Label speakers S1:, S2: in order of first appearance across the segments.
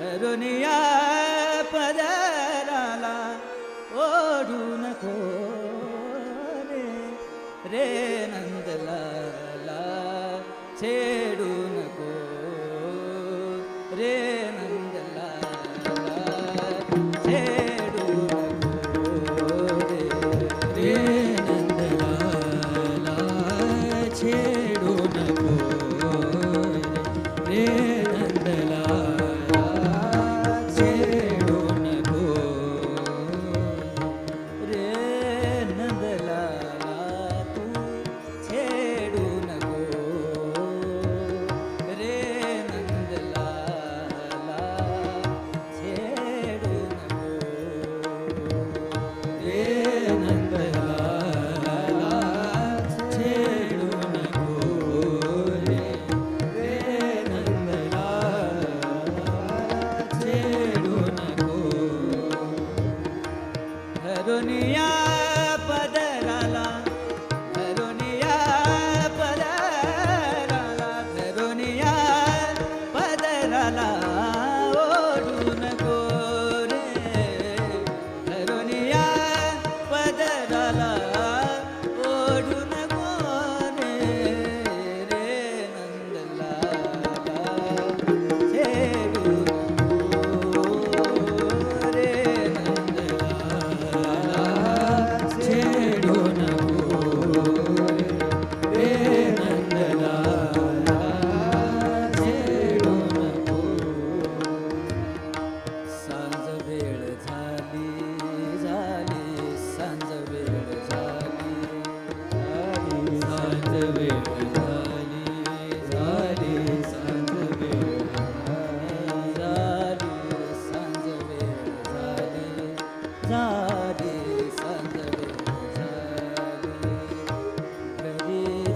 S1: रुनिया पदराला ओढून खोरे रे नंदला ला छे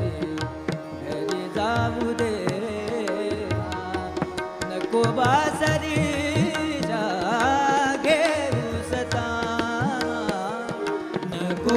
S1: दे घरी जाऊ दे नको बासरी जागे रुसता.
S2: नको